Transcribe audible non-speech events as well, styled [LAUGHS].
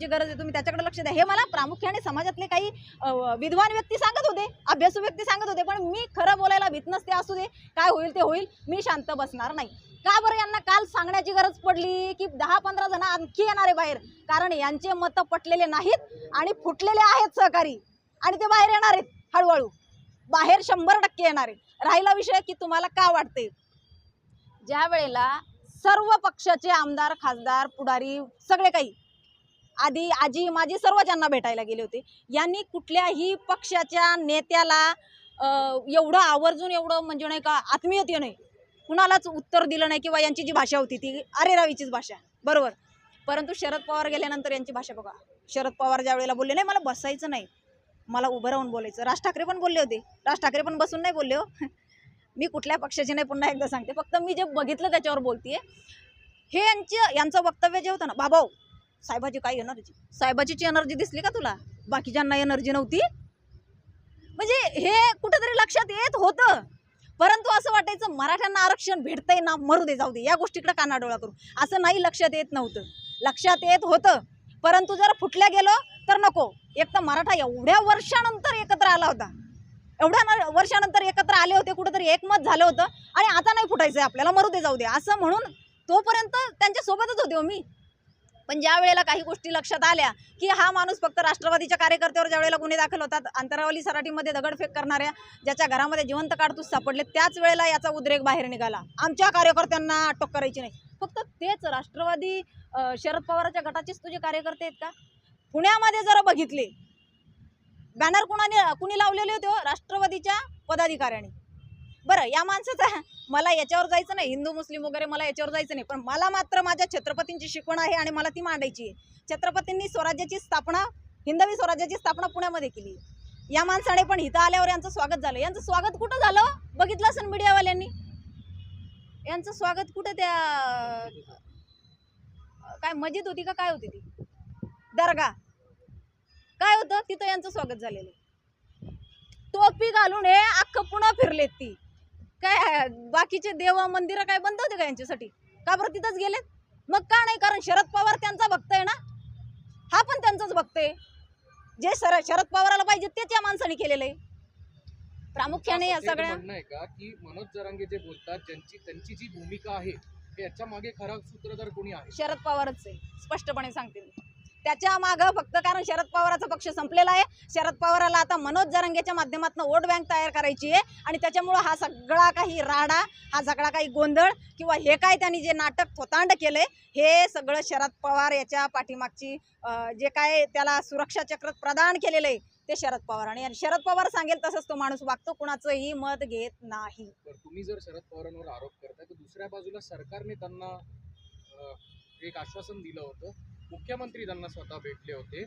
जी गरज आहे तुम्ही त्याच्याकडे लक्ष द्या. हे मला प्रामुख्याने समाजातले काही विद्वान व्यक्ती सांगत होते अभ्यासू व्यक्ती सांगत होते पण मी खरं बोलायला भीत नसते असू दे काय होईल ते होईल मी शांत बसणार नाही. का बरं यांना काल सांगण्याची गरज पडली की दहा पंधरा जण आणखी येणार आहे बाहेर? कारण यांचे मतं पटलेले नाहीत आणि फुटलेले आहेत सहकारी. आणि ते बाहेर येणार आहेत हळूहळू. बाहेर शंभर टक्के येणार आहेत. राहिला विषय की तुम्हाला का वाटते ज्या वेळेला सर्व पक्षाचे आमदार खासदार पुढारी सगळे काही आधी आजी माझी सर्व ज्यांना भेटायला गेले होते. यांनी कुठल्याही पक्षाच्या नेत्याला एवढं आवर्जून एवढं म्हणजे नाही का आत्मीयतेने कुणालाच उत्तर दिलं नाही किंवा यांची जी भाषा होती ती अरे रावीचीच भाषा. बरोबर? परंतु शरद पवार गेल्यानंतर यांची भाषा बघा. शरद पवार ज्या वेळेला बोलले नाही मला बसायचं नाही. मला उभं राहून बोलायचं. राज ठाकरे पण बोलले होते. राज ठाकरे पण बसून नाही बोलले हो. [LAUGHS] मी कुठल्या पक्षाचे नाही पुन्हा एकदा सांगते. फक्त मी जे बघितलं त्याच्यावर बोलते हे यांचं यांचं वक्तव्य जे होतं ना बाबा साहेबाची काय एनर्जी साहेबाची एनर्जी दिसली का तुला? बाकीच्यांना एनर्जी नव्हती? म्हणजे हे कुठेतरी लक्षात येत होतं. परंतु असं वाटायचं मराठ्यांना आरक्षण भेटतंय ना मरू दे जाऊ दे या गोष्टीकडे कानाडोळा करू. असं नाही लक्षात येत नव्हतं. लक्षात येत होतं. परंतु जर फुटल्या गेलो तर नको. एक तर मराठा एवढ्या वर्षानंतर एकत्र आला होता. एवढ्या न- वर्षानंतर एकत्र आले होते कुठेतरी एकमत झालं होतं. आणि आता नाही फुटायचं आपल्याला मरू दे जाऊ दे. असं म्हणून तोपर्यंत त्यांच्या सोबतच होते हो मी. पण ज्या वेळेला काही गोष्टी लक्षात आल्या की हा माणूस फक्त राष्ट्रवादीच्या कार्यकर्त्यावर ज्या वेळेला गुन्हे दाखल होतात अंतरावली सराटीमध्ये दगडफेक करणाऱ्या ज्याच्या घरामध्ये जिवंत काडतूस सापडले त्याच वेळेला याचा उद्रेक बाहेर निघाला. आमच्या कार्यकर्त्यांना अटक करायची नाही. फक्त तेच राष्ट्रवादी शरद पवाराच्या गटाचेच तुझे कार्यकर्ते आहेत का? पुण्यामध्ये जरा बघितले. बॅनर कुणाने कुणी लावलेले होते हो? राष्ट्रवादीच्या पदाधिकाऱ्यांनी. बरं या माणसाचा [LAUGHS] मला याच्यावर जायचं नाही. हिंदू मुस्लिम वगैरे मला याच्यावर जायचं नाही. पण मला मात्र माझ्या छत्रपतींची शिकवण आहे आणि मला ती मांडायची आहे. छत्रपतींनी स्वराज्याची स्थापना हिंदवी स्वराज्याची स्थापना पुण्यामध्ये केली. या माणसाने पण इथं आल्यावर यांचं स्वागत झालं. यांचं स्वागत कुठं झालं? बघितलं असेल मीडियावाल्यांनी? यांचं स्वागत कुठं त्या काय मस्जिद होती का? काय होती ती? दर्गा. काय होतं? तिथं यांचं स्वागत झालेलं. टोपी घालून हे अख्खं पुन्हा फिरलेत ती. काय बाकीचे देव मंदिरं काय बंद होते का यांच्यासाठी? का बरं तिथंच गेलेत? मग का नाही? कारण शरद पवार त्यांचा भक्त आहे ना? हा पण त्यांचाच भक्त आहे. जे सर शरद पवाराला पाहिजे तेच या माणसाने केलेलं आहे. प्रामुख्याने या सगळ्या आहे का की मनोज जरांगे जे बोलतात ज्यांची त्यांची जी भूमिका आहे याच्या मागे खरा सूत्रधार कोणी आहे? शरद पवारच आहे. स्पष्टपणे सांगते मी. त्याच्या मागं फक्त कारण शरद पवाराचा पक्ष संपलेला आहे. शरद पवाराला आता मनोज जरांगेच्या माध्यमातून वोट बँक तयार करायची आहे. आणि त्याच्यामुळं हा सगळा काही राडा हा सगळा काही गोंधळ किंवा हे काय त्यांनी जे नाटक फोतांड केलंय हे सगळं शरद पवार याच्या पाठीमागची जे काय त्याला सुरक्षा चक्र प्रदान केलेलं आहे ते शरद पवार. आणि शरद पवार सांगेल तसंच तो माणूस वागतो कुणाचंही मत घेत नाही. तर तुम्ही जर शरद पवारांवर आरोप करताय तर दुसऱ्या बाजूला सरकारने त्यांना एक आश्वासन दिलं होतं मुख्यमंत्री त्यांना स्वतः भेटले होते.